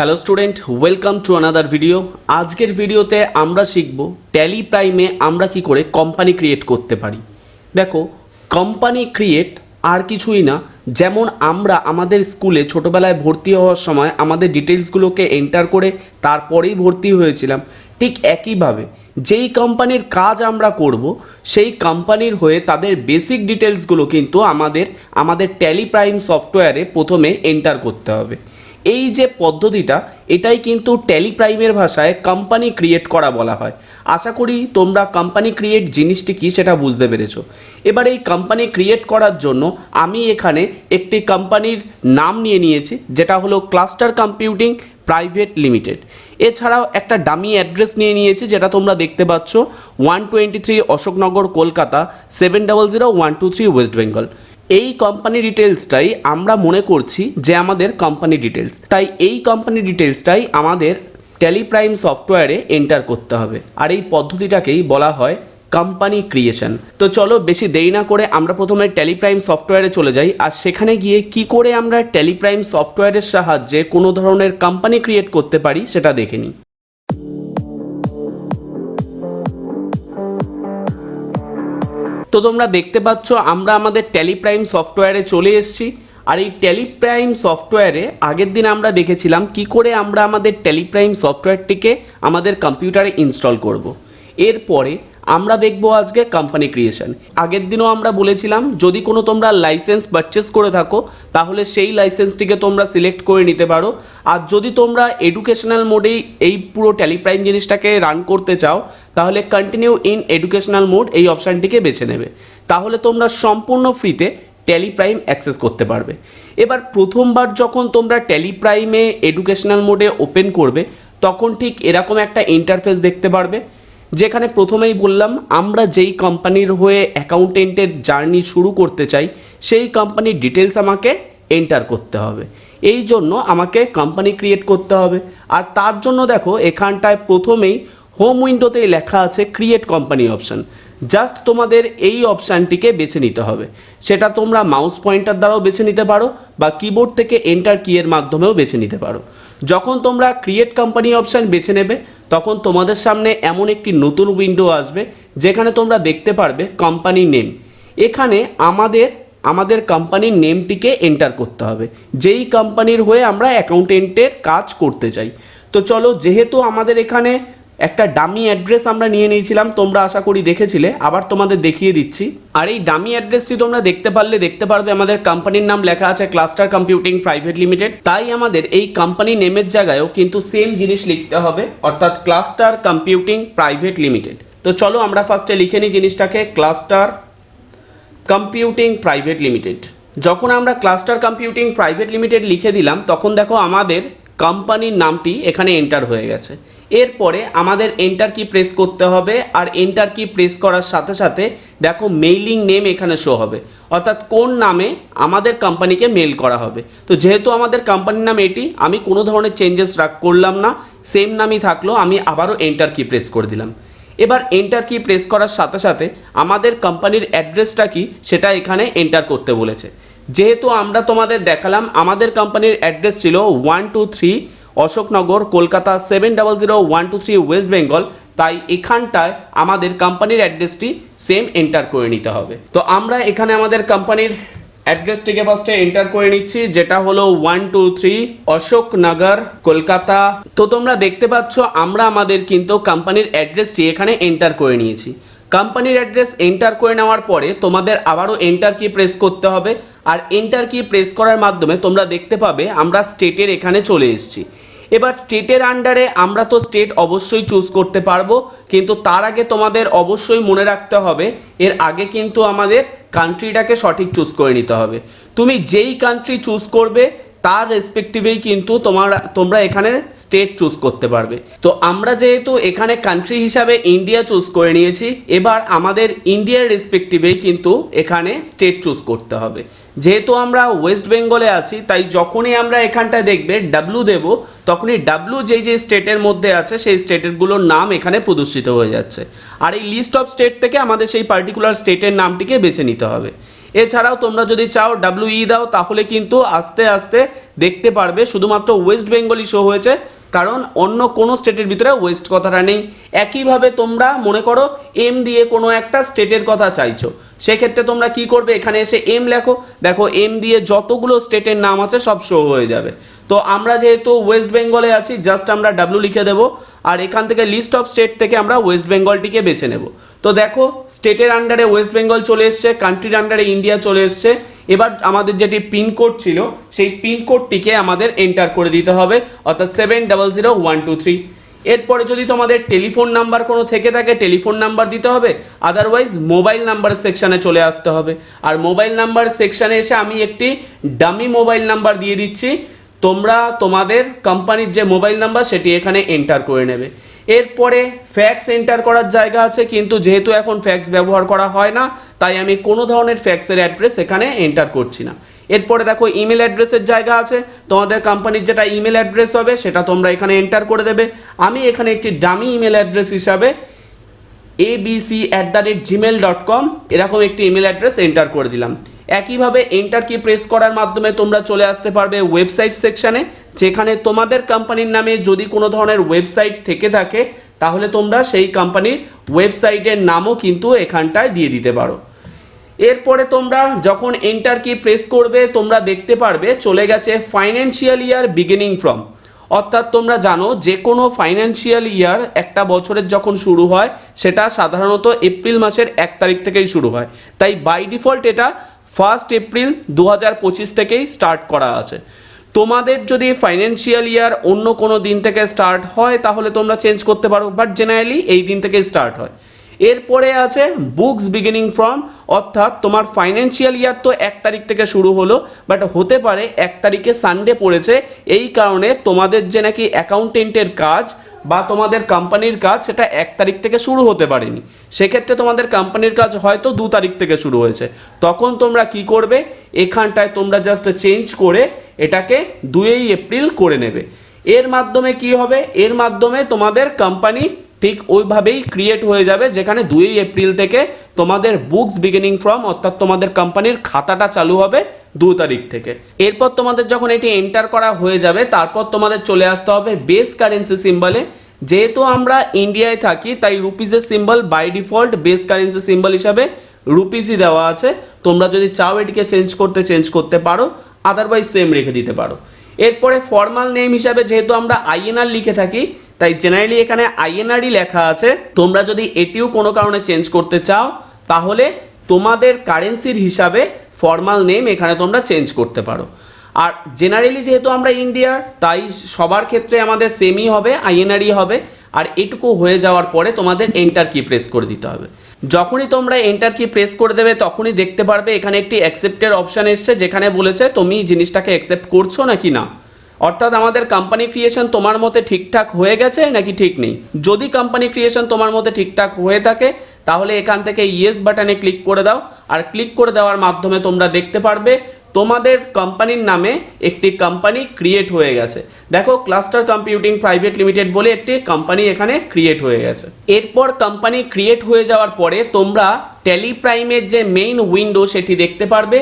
Hello student welcome to another video আজকের ভিডিওতে আমরা শিখব ট্যালি প্রাইমে আমরা কি করে কোম্পানি ক্রিয়েট করতে পারি। দেখো কোম্পানি ক্রিয়েট আর কিছুই না, যেমন আমরা আমাদের স্কুলে ছোটোবেলায় ভর্তি হওয়ার সময় আমাদের ডিটেলসগুলোকে এন্টার করে তারপরেই ভর্তি হয়েছিলাম। ঠিক একইভাবে যেই কোম্পানির কাজ আমরা করব, সেই কোম্পানির হয়ে তাদের বেসিক ডিটেলসগুলো কিন্তু আমাদের আমাদের ট্যালি প্রাইম সফটওয়্যারে প্রথমে এন্টার করতে হবে। এই যে পদ্ধতিটা, এটাই কিন্তু ট্যালি প্রাইমের ভাষায় কোম্পানি ক্রিয়েট করা বলা হয়। আশা করি তোমরা কোম্পানি ক্রিয়েট জিনিসটি কি সেটা বুঝতে পেরেছ। এবার এই কোম্পানি ক্রিয়েট করার জন্য আমি এখানে একটি কোম্পানির নাম নিয়ে নিয়েছি, যেটা হলো ক্লাস্টার কম্পিউটিং প্রাইভেট লিমিটেড এছাড়াও একটা ডামি অ্যাড্রেস নিয়ে নিয়েছি, যেটা তোমরা দেখতে পাচ্ছ one twenty three Ashoknagar Kolkata seven double zero one two three West Bengal এই কোম্পানি ডিটেলসটাই আমরা মনে করছি যে আমাদের কোম্পানি ডিটেলস তাই এই কোম্পানি ডিটেলসটাই আমাদের টেলিপ্রাইম সফটওয়্যারে এন্টার করতে হবে। আর এই পদ্ধতিটাকেই বলা হয় কোম্পানি ক্রিয়েশন তো চলো বেশি দেরি না করে আমরা প্রথমে টেলিপ্রাইম সফটওয়্যারে চলে যাই। আর সেখানে গিয়ে কি করে আমরা টেলিপ্রাইম সফটওয়্যারের সাহায্যে কোনো ধরনের কোম্পানি ক্রিয়েট করতে পারি সেটা দেখে নিই। তো তোমরা দেখতে পাচ্ছ, আমরা আমাদের টেলিপ্রাইম সফটওয়্যারে চলে এসেছি আর এই টেলিপ্রাইম সফটওয়্যারে আগের দিন আমরা দেখেছিলাম কি করে আমরা আমাদের টেলিপ্রাইম সফটওয়্যারটিকে আমাদের কম্পিউটারে ইনস্টল করব। এরপরে আমরা দেখব আজকে কোম্পানি ক্রিয়েশন আগের দিনও আমরা বলেছিলাম, যদি কোনো তোমরা লাইসেন্স পারচেস করে থাকো, তাহলে সেই লাইসেন্সটিকে তোমরা সিলেক্ট করে নিতে পারো। আর যদি তোমরা এডুকেশনাল মোডেই এই পুরো টেলিপ্রাইম জিনিসটাকে রান করতে চাও, তাহলে কন্টিনিউ ইন এডুকেশনাল মোড এই অপশানটিকে বেছে নেবে। তাহলে তোমরা সম্পূর্ণ ফ্রিতে টেলিপ্রাইম অ্যাক্সেস করতে পারবে। এবার প্রথমবার যখন তোমরা টেলিপ্রাইমে এডুকেশনাল মোডে ওপেন করবে, তখন ঠিক এরকম একটা ইন্টারফেস দেখতে পারবে। যেখানে প্রথমেই বললাম, আমরা যেই কোম্পানির হয়ে অ্যাকাউন্টেন্টের জার্নি শুরু করতে চাই, সেই কোম্পানির ডিটেলস আমাকে এন্টার করতে হবে। এই জন্য আমাকে কোম্পানি ক্রিয়েট করতে হবে। আর তার জন্য দেখো, এখানটায় প্রথমেই হোম উইন্ডোতেই লেখা আছে ক্রিয়েট কোম্পানি অপশান। জাস্ট তোমাদের এই অপশানটিকে বেছে নিতে হবে। সেটা তোমরা মাউস পয়েন্টার দ্বারাও বেছে নিতে পারো বা কিবোর্ড থেকে এন্টার কিয়ের মাধ্যমেও বেছে নিতে পারো। যখন তোমরা ক্রিয়েট কোম্পানি অপশান বেছে নেবে, তখন তোমাদের সামনে এমন একটি নতুন উইন্ডো আসবে, যেখানে তোমরা দেখতে পারবে কোম্পানি নেম। এখানে আমাদের আমাদের কোম্পানির নেমটিকে এন্টার করতে হবে। যেই কোম্পানির হয়ে আমরা অ্যাকাউন্টেন্টের কাজ করতে চাই। তো চলো, যেহেতু আমাদের এখানে একটা ডামি অ্যাড্রেস আমরা নিয়ে নিয়েছিলাম, তোমরা আশা করি দেখেছিলে, আবার তোমাদের দেখিয়ে দিচ্ছি। আর এই ডামি অ্যাড্রেসটি তোমরা দেখতে পারলে, দেখতে পারবে আমাদের কোম্পানির নাম লেখা আছে ক্লাস্টার কম্পিউটিং প্রাইভেট লিমিটেড তাই আমাদের এই কোম্পানি নেমের জায়গায়ও কিন্তু সেম জিনিস লিখতে হবে, অর্থাৎ ক্লাস্টার কম্পিউটিং প্রাইভেট লিমিটেড তো চলো আমরা ফার্স্টে লিখে নিই জিনিসটাকে ক্লাস্টার কম্পিউটিং প্রাইভেট লিমিটেড যখন আমরা ক্লাস্টার কম্পিউটিং প্রাইভেট লিমিটেড লিখে দিলাম, তখন দেখো আমাদের কোম্পানির নামটি এখানে এন্টার হয়ে গেছে। এরপরে আমাদের এন্টার কি প্রেস করতে হবে, আর এন্টার কি প্রেস করার সাথে সাথে দেখো মেইলিং নেম এখানে শো হবে। অর্থাৎ কোন নামে আমাদের কোম্পানিকে মেল করা হবে। তো যেহেতু আমাদের কোম্পানির নাম এটি, আমি কোনো ধরনের চেঞ্জেস রাখ করলাম না সেম নামই থাকল, আমি আবারও এন্টার কি প্রেস করে দিলাম। এবার এন্টার কি প্রেস করার সাথে সাথে আমাদের কোম্পানির অ্যাড্রেসটা কি, সেটা এখানে এন্টার করতে বলেছে। যেহেতু আমরা তোমাদের দেখালাম, আমাদের কোম্পানির অ্যাড্রেস ছিল one two three Ashoknagar, Kolkata seven double zero one two three West Bengal তাই এখানটায় আমাদের কোম্পানির অ্যাড্রেসটি সেম এন্টার করে নিতে হবে। তো আমরা এখানে আমাদের কোম্পানির অ্যাড্রেসটিকে ফার্স্টে এন্টার করে নিচ্ছি, যেটা হলো one two three Ashoknagar, Kolkata. তো তোমরা দেখতে পাচ্ছ, আমরা আমাদের কিন্তু কোম্পানির অ্যাড্রেসটি এখানে এন্টার করে নিয়েছি। কোম্পানির অ্যাড্রেস এন্টার করে নেওয়ার পরে তোমাদের আবারও এন্টার কি প্রেস করতে হবে, আর এন্টার কি প্রেস করার মাধ্যমে তোমরা দেখতে পাবে, আমরা স্টেটের এখানে চলে এসেছি। এবার স্টেটের আন্ডারে আমরা তো স্টেট অবশ্যই চুজ করতে পারব, কিন্তু তার আগে তোমাদের অবশ্যই মনে রাখতে হবে, এর আগে কিন্তু আমাদের কান্ট্রিটাকে সঠিক চুজ করে নিতে হবে। তুমি যেই কান্ট্রি চুজ করবে, তার রেসপেক্টিভেই কিন্তু তোমার, তোমরা এখানে স্টেট চুজ করতে পারবে। তো আমরা যেহেতু এখানে কান্ট্রি হিসাবে ইন্ডিয়া চুজ করে নিয়েছি, এবার আমাদের ইন্ডিয়ার রেসপেক্টিভেই কিন্তু এখানে স্টেট চুজ করতে হবে। যেহেতু আমরা ওয়েস্ট বেঙ্গলে আছি, তাই যখনই আমরা এখানটায় দেখবে ডাব্লু দেব, তখনই ডাব্লু যেই যে স্টেটের মধ্যে আছে, সেই স্টেটেরগুলোর নাম এখানে প্রদর্শিত হয়ে যাচ্ছে। আর এই লিস্ট অফ স্টেট থেকে আমাদের সেই পার্টিকুলার স্টেটের নামটিকে বেছে নিতে হবে। এছাড়াও তোমরা যদি চাও ডাব্লিউ ই দাও, তাহলে কিন্তু আস্তে আস্তে দেখতে পারবে, শুধুমাত্র ওয়েস্ট বেঙ্গলই শো হয়েছে। কারণ অন্য কোনো স্টেটের ভিতরে ওয়েস্ট কথাটা নেই। একইভাবে তোমরা মনে করো এম দিয়ে কোনো একটা স্টেটের কথা চাইছো। সেক্ষেত্রে তোমরা কি করবে? এখানে এসে এম লেখো। দেখো এম দিয়ে যতগুলো স্টেটের নাম আছে সব শো হয়ে যাবে। তো আমরা যেহেতু ওয়েস্ট বেঙ্গলে আছি জাস্ট আমরা ডাব্লু লিখে দেবো। আর এখান থেকে লিস্ট অফ স্টেট থেকে আমরা ওয়েস্ট বেঙ্গলটিকে বেছে নেব। তো দেখো স্টেটের আন্ডারে ওয়েস্ট বেঙ্গল চলে এসছে কান্ট্রির আন্ডারে ইন্ডিয়া চলে এসছে। এবার আমাদের যেটি পিনকোড ছিল, সেই পিনকোডটিকে আমাদের এন্টার করে দিতে হবে, অর্থাৎ seven double zero one two three এরপরে যদি তোমাদের টেলিফোন নাম্বার কোনো থেকে থাকে টেলিফোন নাম্বার দিতে হবে আদারওয়াইজ মোবাইল নাম্বার সেকশানে চলে আসতে হবে। আর মোবাইল নাম্বার সেকশানে এসে আমি একটি ডামি মোবাইল নাম্বার দিয়ে দিচ্ছি। তোমরা, তোমাদের কোম্পানির যে মোবাইল নাম্বার সেটি এখানে এন্টার করে নেবে। এরপরে ফ্যাক্স এন্টার করার জায়গা আছে, কিন্তু যেহেতু এখন ফ্যাক্স ব্যবহার করা হয় না, তাই আমি কোনো ধরনের ফ্যাক্সের অ্যাড্রেস এখানে এন্টার করছি না। এরপরে দেখো ইমেল অ্যাড্রেসের জায়গা আছে, তোমাদের কোম্পানির যেটা ইমেল অ্যাড্রেস হবে সেটা তোমরা এখানে এন্টার করে দেবে। আমি এখানে একটি ডামি ইমেল অ্যাড্রেস হিসাবে ABC at the rate Gmail dot com এরকম একটি ইমেল অ্যাড্রেস এন্টার করে দিলাম। একইভাবে এন্টার কি প্রেস করার মাধ্যমে তোমরা চলে আসতে পারবে ওয়েবসাইট সেকশানে যেখানে তোমাদের কোম্পানির নামে যদি কোনো ধরনের ওয়েবসাইট থেকে থাকে, তাহলে তোমরা সেই কোম্পানির ওয়েবসাইটের নামও কিন্তু এখানটায় দিয়ে দিতে পারো। এরপরে তোমরা যখন এন্টার কি প্রেস করবে, তোমরা দেখতে পারবে চলে গেছে ফাইন্যান্সিয়াল ইয়ার বিগিনিং ফ্রম অর্থাৎ তোমরা জানো যে কোনো ফাইন্যান্সিয়াল ইয়ার একটা বছরের যখন শুরু হয়, সেটা সাধারণত এপ্রিল মাসের এক তারিখ থেকেই শুরু হয়। তাই বাই ডিফল্ট এটা ফার্স্ট এপ্রিল দু হাজার পঁচিশ থেকেই স্টার্ট করা আছে। তোমাদের যদি ফাইন্যান্সিয়াল ইয়ার অন্য কোনো দিন থেকে স্টার্ট হয়, তাহলে তোমরা চেঞ্জ করতে পারো বাট জেনারেলি এই দিন থেকে স্টার্ট হয়। এরপরে আছে বুকস বিগিনিং ফ্রম অর্থাৎ তোমার ফাইন্যান্সিয়াল ইয়ার তো এক তারিখ থেকে শুরু হলো বাট হতে পারে এক তারিখে সানডে পড়েছে, এই কারণে তোমাদের যে নাকি অ্যাকাউন্টেন্টের কাজ বা তোমাদের কোম্পানির কাজ সেটা এক তারিখ থেকে শুরু হতে পারেনি। সেক্ষেত্রে তোমাদের কোম্পানির কাজ হয়তো দু তারিখ থেকে শুরু হয়েছে। তখন তোমরা কি করবে? এখানটায় তোমরা জাস্ট চেঞ্জ করে এটাকে দুই এপ্রিল করে নেবে। এর মাধ্যমে কি হবে? এর মাধ্যমে তোমাদের কোম্পানি ঠিক ওইভাবেই ক্রিয়েট হয়ে যাবে, যেখানে দুই এপ্রিল থেকে তোমাদের বুকস বিগিনিং ফ্রম অর্থাৎ তোমাদের কোম্পানির খাতাটা চালু হবে দু তারিখ থেকে। এরপর তোমাদের যখন এটি এন্টার করা হয়ে যাবে, তারপর তোমাদের চলে আসতে হবে বেস কারেন্সি সিম্বলে যেহেতু আমরা ইন্ডিয়ায় থাকি, তাই রুপিজের symbol by default base currency symbol হিসাবে রুপিজই দেওয়া আছে। তোমরা যদি চাও এটিকে চেঞ্জ করতে চেঞ্জ করতে পারো আদারওয়াইজ সেম রেখে দিতে পারো। এরপরে ফর্মাল নেম হিসাবে যেহেতু আমরা আইএনআর লিখে থাকি, তাই জেনারেলি এখানে আইএনআরই লেখা আছে। তোমরা যদি এটিও কোনো কারণে চেঞ্জ করতে চাও, তাহলে তোমাদের কারেন্সির হিসাবে ফর্মাল নেম এখানে তোমরা চেঞ্জ করতে পারো। আর জেনারেলি যেহেতু আমরা ইন্ডিয়ার তাই সবার ক্ষেত্রে আমাদের সেমই হবে আইএনআরই হবে। আর এটুকু হয়ে যাওয়ার পরে তোমাদের এন্টার কি প্রেস করে দিতে হবে। যখনই তোমরা এন্টার কি প্রেস করে দেবে, তখনই দেখতে পারবে এখানে একটি অ্যাকসেপ্টের অপশান এসছে, যেখানে বলেছে তুমি জিনিসটাকে অ্যাকসেপ্ট করছ নাকি না। অর্থাৎ আমাদের কোম্পানি ক্রিয়েশন তোমার মতে ঠিকঠাক হয়ে গেছে নাকি ঠিক নেই? যদি কোম্পানি ক্রিয়েশন তোমার মতে ঠিকঠাক হয়ে থাকে তাহলে এখান থেকে ইয়েস বাটনে ক্লিক করে দাও, আর ক্লিক করে দেওয়ার মাধ্যমে তোমরা দেখতে পারবে তোমাদের কোম্পানির নামে একটি কোম্পানি ক্রিয়েট হয়ে গেছে। দেখো ক্লাস্টার কম্পিউটিং প্রাইভেট লিমিটেড বলে একটি কোম্পানি এখানে ক্রিয়েট হয়ে গেছে। এরপর কোম্পানি ক্রিয়েট হয়ে যাওয়ার পরে তোমরা টেলিপ্রাইমের যে মেইন উইন্ডো সেটি দেখতে পারবে,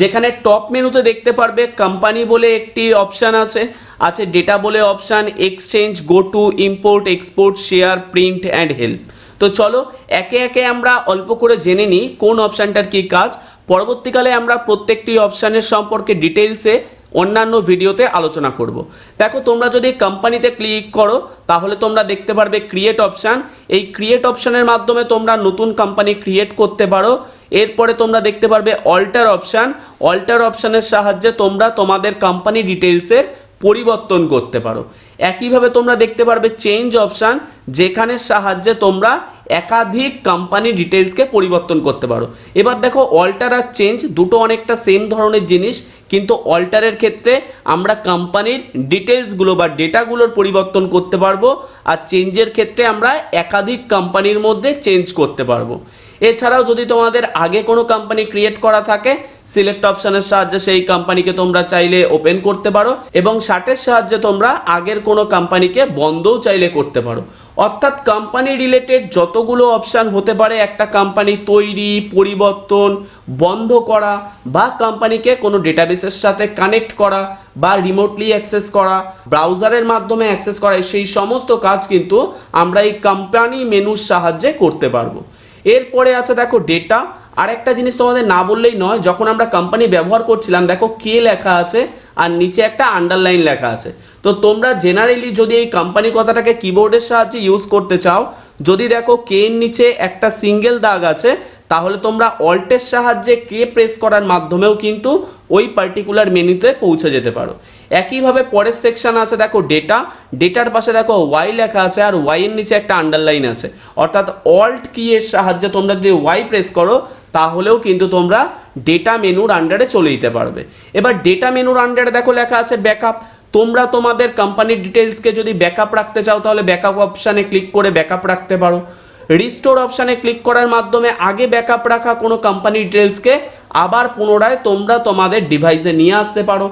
যেখানে টপ মেনুতে দেখতে পারবে কোম্পানি বলে একটি অপশান আছে আছে ডেটা বলে option exchange go to import export share print and help তো চলো, একে একে আমরা অল্প করে জেনে নিই কোন অপশানটার কী কাজ। পরবর্তীকালে আমরা প্রত্যেকটি অপশানের সম্পর্কে ডিটেলসে অন্যান্য ভিডিওতে আলোচনা করব। দেখো, তোমরা যদি কোম্পানিতে ক্লিক করো, তাহলে তোমরা দেখতে পারবে ক্রিয়েট অপশান এই ক্রিয়েট অপশানের মাধ্যমে তোমরা নতুন কোম্পানি ক্রিয়েট করতে পারো। এরপরে তোমরা দেখতে পারবে অল্টার অপশান অল্টার অপশানের সাহায্যে তোমরা তোমাদের কোম্পানি ডিটেলসের পরিবর্তন করতে পারো। একইভাবে তোমরা দেখতে পারবে চেঞ্জ অপশান যেখানের সাহায্যে তোমরা একাধিক কোম্পানি ডিটেলসকে পরিবর্তন করতে পারো। এবার দেখো অল্টার আর চেঞ্জ দুটো অনেকটা সেম ধরনের জিনিস, কিন্তু অল্টারের ক্ষেত্রে আমরা কোম্পানির ডিটেলসগুলো বা ডেটাগুলোর পরিবর্তন করতে পারব, আর চেঞ্জের ক্ষেত্রে আমরা একাধিক কোম্পানির মধ্যে চেঞ্জ করতে পারব। এছাড়াও যদি তোমাদের আগে কোনো কোম্পানি ক্রিয়েট করা থাকে সিলেক্ট অপশানের সাহায্যে সেই কোম্পানিকে তোমরা চাইলে ওপেন করতে পারো এবং শার্টের সাহায্যে তোমরা আগের কোনো কোম্পানিকে বন্ধও চাইলে করতে পারো। অর্থাৎ কোম্পানি রিলেটেড যতগুলো অপশান হতে পারে, একটা কোম্পানি তৈরি, পরিবর্তন, বন্ধ করা বা কোম্পানিকে কোনো ডেটাবেসের সাথে কানেক্ট করা বা রিমোটলি অ্যাক্সেস করা ব্রাউজারের মাধ্যমে অ্যাক্সেস করা, সেই সমস্ত কাজ কিন্তু আমরা এই কোম্পানি মেনুর সাহায্যে করতে পারব। এরপরে আছে দেখো ডেটা আর একটা জিনিস তোমাদের না বললেই নয়, যখন আমরা কোম্পানি ব্যবহার করছিলাম, দেখো কে লেখা আছে আর নিচে একটা আন্ডারলাইন লেখা আছে। তো তোমরা জেনারেলি যদি এই কোম্পানি কথাটাকে কিবোর্ডের সাহায্যে ইউজ করতে চাও, যদি দেখো কে এর নিচে একটা সিঙ্গেল দাগ আছে, তাহলে তোমরা অল্টের সাহায্যে কে প্রেস করার মাধ্যমেও কিন্তু ওই পার্টিকুলার মেনুতে পৌঁছে যেতে পারো। একইভাবে পরের সেকশন আছে, দেখো ডেটা ডেটার পাশে দেখো ওয়াই লেখা আছে আর ওয়াই এর নিচে একটা আন্ডারলাইন আছে। অর্থাৎ অল্ট কি এর সাহায্যে তোমরা যদি ওয়াই প্রেস করো, তাহলেও কিন্তু তোমরা ডেটা মেনুর আন্ডারে চলে যেতে পারবে। এবার ডেটা মেনুর আন্ডারে দেখো লেখা আছে ব্যাকআপ তোমরা তোমাদের কোম্পানির ডিটেলসকে যদি ব্যাকআপ রাখতে চাও, তাহলে ব্যাকআপ অপশানে ক্লিক করে ব্যাকআপ রাখতে পারো। রিস্টোর অপশানে ক্লিক করার মাধ্যমে আগে ব্যাকআপ রাখা কোনো কোম্পানি ডিটেলসকে আবার পুনরায় তোমরা তোমাদের ডিভাইসে নিয়ে আসতে পারো।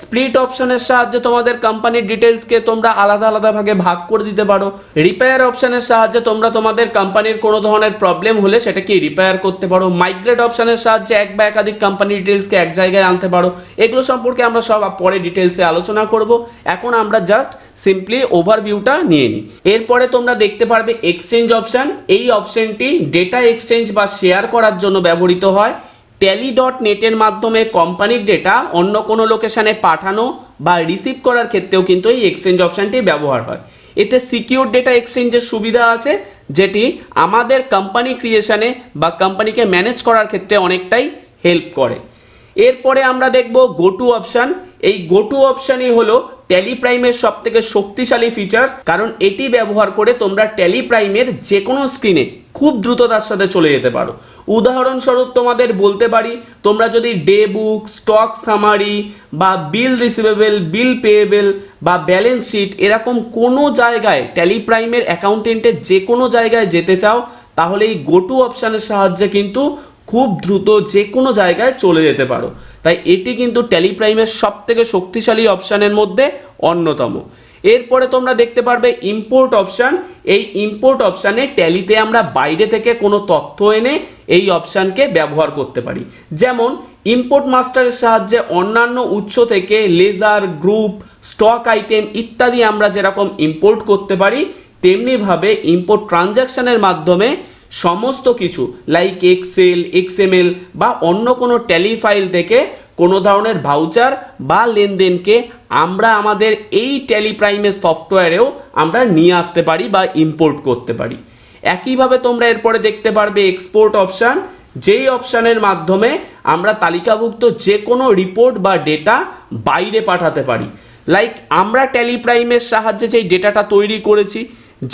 স্প্লিট অপশনের সাহায্যে তোমাদের কোম্পানির ডিটেলসকে তোমরা আলাদা আলাদা ভাগে ভাগ করে দিতে পারো। রিপেয়ার অপশনের সাহায্যে তোমরা তোমাদের কোম্পানির কোনো ধরনের প্রবলেম হলে সেটাকে রিপেয়ার করতে পারো। মাইগ্রেট অপশনের সাহায্যে এক বা একাধিক কোম্পানির ডিটেলসকে এক জায়গায় আনতে পারো। এগুলো সম্পর্কে আমরা সব পরে ডিটেলসে আলোচনা করব। এখন আমরা জাস্ট সিম্পলি ওভারভিউটা নিয়ে নিই। এরপরে তোমরা দেখতে পারবে এক্সচেঞ্জ অপশন এই অপশনটি ডেটা এক্সচেঞ্জ বা শেয়ার করার জন্য ব্যবহৃত হয়। ট্যালি ডট নেটের মাধ্যমে কোম্পানির ডেটা অন্য কোনো লোকেশানে পাঠানো বা রিসিভ করার ক্ষেত্রেও কিন্তু এই এক্সচেঞ্জ অপশানটি ব্যবহার হয়। এতে সিকিউর ডেটা এক্সচেঞ্জের সুবিধা আছে, যেটি আমাদের কোম্পানি ক্রিয়েশনে বা কোম্পানিকে ম্যানেজ করার ক্ষেত্রে অনেকটাই হেল্প করে। এরপরে আমরা দেখব গো টু অপশান এই গো টু অপশানই হলো ট্যালি প্রাইমের সব থেকে শক্তিশালী ফিচার্স কারণ এটি ব্যবহার করে তোমরা ট্যালি প্রাইমের যে কোনো স্ক্রিনে খুব দ্রুততার সাথে চলে যেতে পারো। উদাহরণস্বরূপ তোমাদের বলতে পারি, তোমরা যদি ডে বুক স্টক সামারি বা বিল রিসিভেবল বিল পেয়েবল বা ব্যালেন্স শিট এরকম কোনো জায়গায় ট্যালি প্রাইমের অ্যাকাউন্টেন্টের যে কোনো জায়গায় যেতে চাও, তাহলে এই গোটু অপশানের সাহায্যে কিন্তু খুব দ্রুত যে কোনো জায়গায় চলে যেতে পারো। তাই এটি কিন্তু টেলিপ্রাইমের সব থেকে শক্তিশালী অপশানের মধ্যে অন্যতম। এরপরে তোমরা দেখতে পারবে ইম্পোর্ট অপশান এই ইম্পোর্ট অপশানে ট্যালিতে আমরা বাইরে থেকে কোনো তথ্য এনে এই অপশানকে ব্যবহার করতে পারি। যেমন ইম্পোর্ট মাস্টারের সাহায্যে অন্যান্য উৎস থেকে লেজার গ্রুপ স্টক আইটেম ইত্যাদি আমরা যেরকম ইম্পোর্ট করতে পারি, তেমনিভাবে ইম্পোর্ট ট্রানজ্যাকশনের মাধ্যমে সমস্ত কিছু লাইক এক্সেল এক্সএমএল বা অন্য কোনো টেলিফাইল থেকে কোনো ধরনের ভাউচার বা লেনদেনকে আমরা আমাদের এই টেলিপ্রাইমের প্রাইমের সফটওয়্যারেও আমরা নিয়ে আসতে পারি বা ইম্পোর্ট করতে পারি। একইভাবে তোমরা এরপরে দেখতে পারবে এক্সপোর্ট অপশান যেই অপশানের মাধ্যমে আমরা তালিকাভুক্ত যে কোনো রিপোর্ট বা ডেটা বাইরে পাঠাতে পারি। লাইক আমরা টেলিপ্রাইমের সাহায্যে যেই ডেটাটা তৈরি করেছি,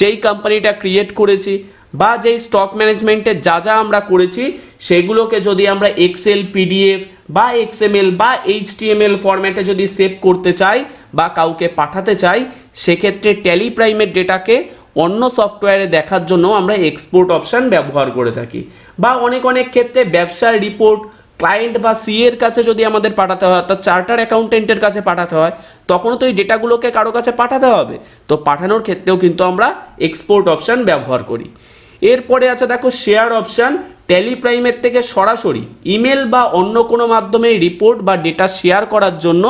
যেই কোম্পানিটা ক্রিয়েট করেছি বা যেই স্টক ম্যানেজমেন্টের যা যা আমরা করেছি, সেগুলোকে যদি আমরা এক্সেল পিডিএফ বা এক্সএমএল বা এইচটিএমএল ফরম্যাটে যদি সেভ করতে চাই বা কাউকে পাঠাতে চাই, সেক্ষেত্রে ট্যালি প্রাইমের ডেটাকে অন্য সফটওয়্যারে দেখার জন্য আমরা এক্সপোর্ট অপশান ব্যবহার করে থাকি। বা অনেক অনেক ক্ষেত্রে ব্যবসার রিপোর্ট ক্লায়েন্ট বা সি এর কাছে যদি আমাদের পাঠাতে হয়, অর্থাৎ চার্টার অ্যাকাউন্টেন্টের কাছে পাঠাতে হয়, তখনও তো এই ডেটাগুলোকে কারও কাছে পাঠাতে হবে। তো পাঠানোর ক্ষেত্রেও কিন্তু আমরা এক্সপোর্ট অপশান ব্যবহার করি। এরপরে আছে দেখো শেয়ার অপশান টেলিপ্রাইমের থেকে সরাসরি ইমেল বা অন্য কোনো মাধ্যমে রিপোর্ট বা ডেটা শেয়ার করার জন্য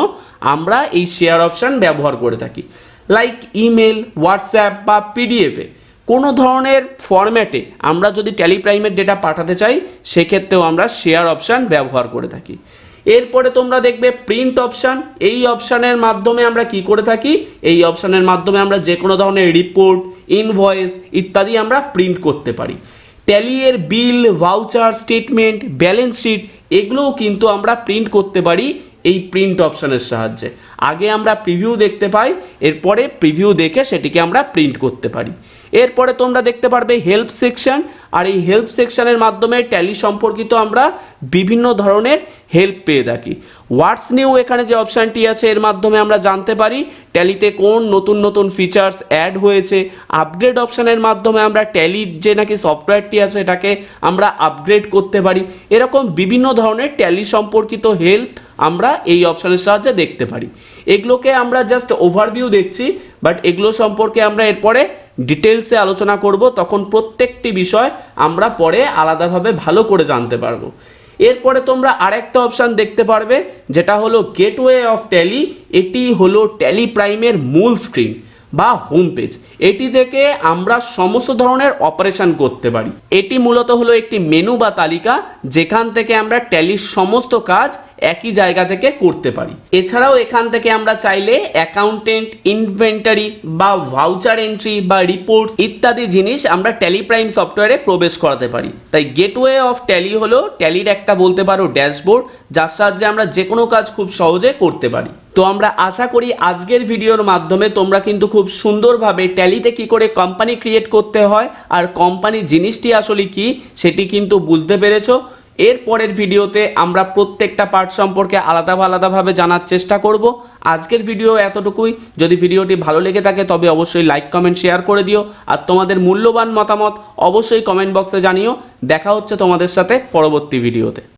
আমরা এই শেয়ার অপশান ব্যবহার করে থাকি। লাইক ইমেল হোয়াটসঅ্যাপ বা পিডিএফে কোনো ধরনের ফরম্যাটে আমরা যদি টেলিপ্রাইমের ডেটা পাঠাতে চাই, সেক্ষেত্রেও আমরা শেয়ার অপশান ব্যবহার করে থাকি। এরপরে তোমরা দেখবে প্রিন্ট অপশান এই অপশানের মাধ্যমে আমরা কি করে থাকি? এই অপশানের মাধ্যমে আমরা যে কোনো ধরনের রিপোর্ট ইনভয়েস ইত্যাদি আমরা প্রিন্ট করতে পারি। ট্যালিয়ের bill voucher statement balance sheet এগুলোও কিন্তু আমরা প্রিন্ট করতে পারি এই প্রিন্ট অপশানের সাহায্যে। আগে আমরা প্রিভিউ দেখতে পাই, এরপরে প্রিভিউ দেখে সেটিকে আমরা প্রিন্ট করতে পারি। এরপরে তোমরা দেখতে পারবে হেল্প সেকশন আর এই হেল্প সেকশনের মাধ্যমে ট্যালি সম্পর্কিত আমরা বিভিন্ন ধরনের হেল্প পেয়ে থাকি। হোয়াটস নিউ এখানে যে অপশানটি আছে, এর মাধ্যমে আমরা জানতে পারি ট্যালিতে কোন নতুন নতুন ফিচার্স অ্যাড হয়েছে। আপগ্রেড অপশানের মাধ্যমে আমরা ট্যালির যে নাকি সফটওয়্যারটি আছে, এটাকে আমরা আপগ্রেড করতে পারি। এরকম বিভিন্ন ধরনের ট্যালি সম্পর্কিত হেল্প আমরা এই অপশানের সাহায্যে দেখতে পারি। এগুলোকে আমরা জাস্ট ওভারভিউ দেখছি বাট এগুলো সম্পর্কে আমরা এরপরে ডিটেলসে আলোচনা করব, তখন প্রত্যেকটি বিষয় আমরা পরে আলাদাভাবে ভালো করে জানতে পারব। এরপরে তোমরা আরেকটা অপশান দেখতে পারবে, যেটা হলো গেটওয়ে অফ ট্যালি এটি হলো ট্যালি প্রাইমের মূল স্ক্রিন বা হোম পেজ এটি থেকে আমরা সমস্ত ধরনের অপারেশন করতে পারি। এটি মূলত হলো একটি মেনু বা তালিকা, যেখান থেকে আমরা ট্যালির সমস্ত কাজ একই জায়গা থেকে করতে পারি। এছাড়াও এখান থেকে আমরা চাইলে অ্যাকাউন্টেন্ট ইনভেন্টারি বা ভাউচার এন্ট্রি বা রিপোর্ট ইত্যাদি জিনিস আমরা ট্যালি প্রাইম সফটওয়্যারে প্রবেশ করাতে পারি। তাই গেটওয়ে অফ ট্যালি হলো ট্যালির একটা বলতে পারো ড্যাশবোর্ড যার সাহায্যে আমরা যে কোনো কাজ খুব সহজে করতে পারি। তো আমরা আশা করি আজকের ভিডিওর মাধ্যমে তোমরা কিন্তু খুব সুন্দরভাবে ট্যালিতে কি করে কোম্পানি ক্রিয়েট করতে হয় আর কোম্পানি জিনিসটি আসলে কি, সেটি কিন্তু বুঝতে পেরেছ। এর পরের ভিডিওতে আমরা প্রত্যেকটা পার্ট সম্পর্কে আলাদা আলাদাভাবে জানার চেষ্টা করব। আজকের ভিডিও এতটুকুই। যদি ভিডিওটি ভালো লেগে থাকে, তবে অবশ্যই লাইক কমেন্ট শেয়ার করে দিও। আর তোমাদের মূল্যবান মতামত অবশ্যই কমেন্ট বক্সে জানিও। দেখা হচ্ছে তোমাদের সাথে পরবর্তী ভিডিওতে